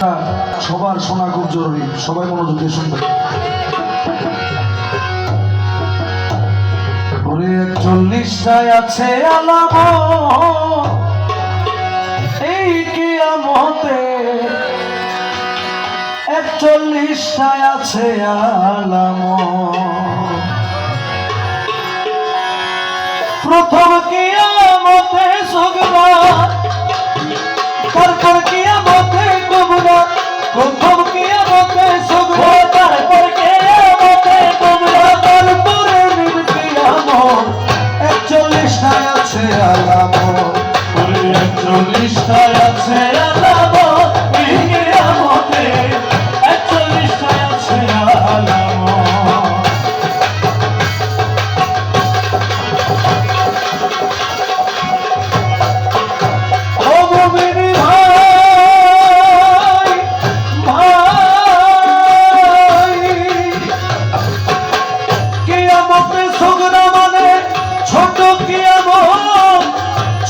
হ্যাঁ, সবার শোনা খুব জরুরি। সবাই মনোযোগ দিয়ে শুনবে। ওরে একচল্লিশটায় আছে আলাম এই কিয়ামতে একচল্লিশটায় আছে আলাম একচল্লিশটায় আছে আলামত। ওরে একচল্লিশটায় আছে সুগরা মানে ছোট কিয়ামত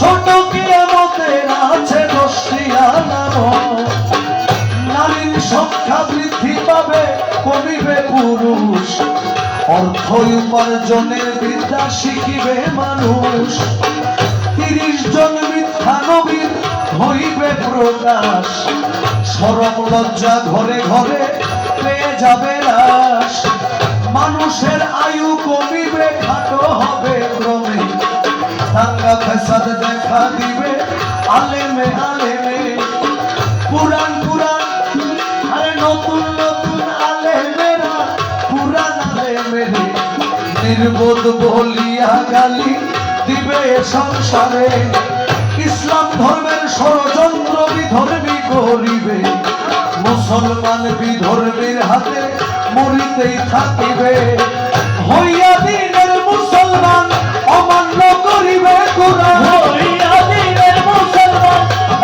ছোট কিয়ামতে আছে দশটি আলামত নারীর সংখ্যা বৃদ্ধি পাবে, কমিবে পুরুষ। অর্থ উপার্জনের বিদ্যা শিখিবে মানুষ। তিরিশ জন মিথ্যা নবীর হইবে প্রকাশ। সরব লজ্জা ঘরে ঘরে পেয়ে যাবে রাস মানুষের আয়ু কমিবে, খাটো হবে ক্রমে। দাঙ্গা ফেসাদ দেখা দিবে, আলেমে আলেমে। পুরান পুরান আরে নতুন নতুন আলেমেরা পুরান আলেমেরে। নির্বোধ বলিয়া গালি দিবে সংসারে। ইসলাম ধর্মের ষড়যন্ত্র বিধর্মী করিবে। মুসলমান বিধর্মীর হাতে মরিতেই থাকিবে। হইয়া দিনের মুসলমান অমান্য করিবে কোরআন। হইয়া দিনের মুসলমান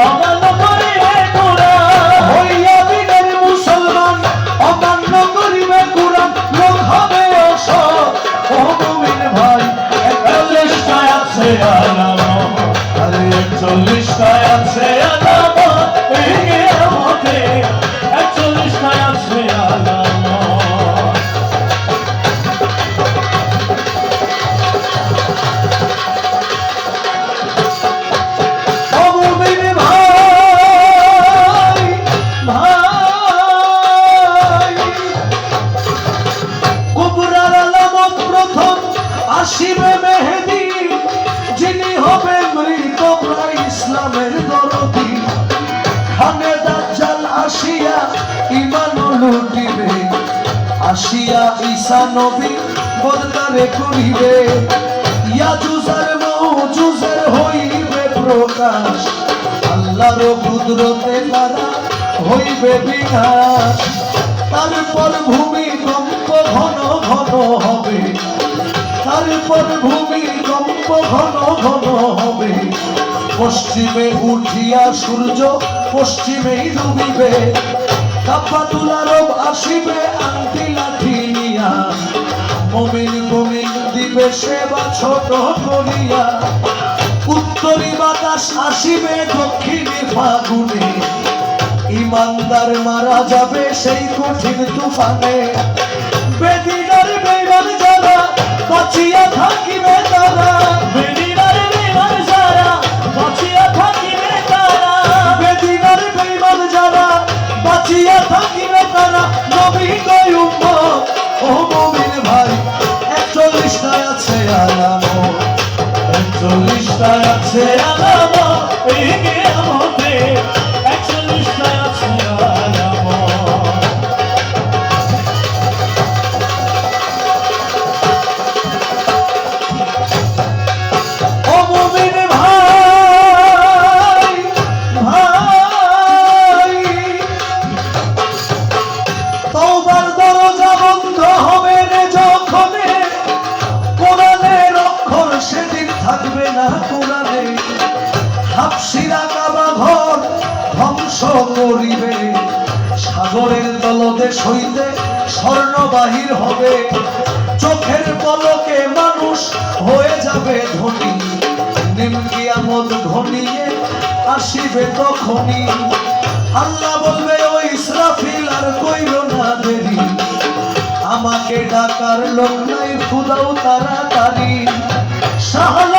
অমান্য করিবে কোরআন। হইয়া দিনের মুসলমান অমান্য করিবে কোরআন। লোক হবে অসৎ। ও মুমিন ভাই একচল্লিশটায় আছে আলামত। আরে একচল্লিশটায় আছে আলামত। খানে দাজ্জাল আসিয়া ইমান লুটিবে, আসিয়া ঈসা নবী বদলারে করিবে। ইয়াজুজার মৌজুজের হইবে প্রকাশ, আল্লাহর কুদরতে তারা হইবে বিনাশ। তারপর ভূমি কম্প ঘন ঘন হবে, তারপর ভূমি কম্প ঘন ঘন হবে। পশ্চিমে উঠিয়া সূর্য পশ্চিমেই ডুবিবে কাপাতুলা রব আসিবে, আংটি লাঠি নিয়া। মমিন মমিন দিবে সেবা ছোট করিয়া। উত্তরি বাতাস আসিবে, দক্ষিণে ফাগুনে। ইমানদার মারা যাবে সেই কঠিন তুফানে। বেদিনার নবী কই উম্মত ও মুমিন ভাই একচল্লিশটায় আছে আলামত একচল্লিশটায় আছে আলামত এই কিয়ামতে করিবে সাগরের তলদেশ হইতে স্বর্ণ বাহির হবে। চোখের পলকে মানুষ হয়ে যাবে ধনী। নিমকিয়ামত ঘনিয়ে আসিবে তখনই। আল্লাহ বলবে ওই ইসরাফিল, আর কইল না দেরি। আমাকে ডাকার লোক নাই ফুদাও তাড়াতাড়ি। শাহলক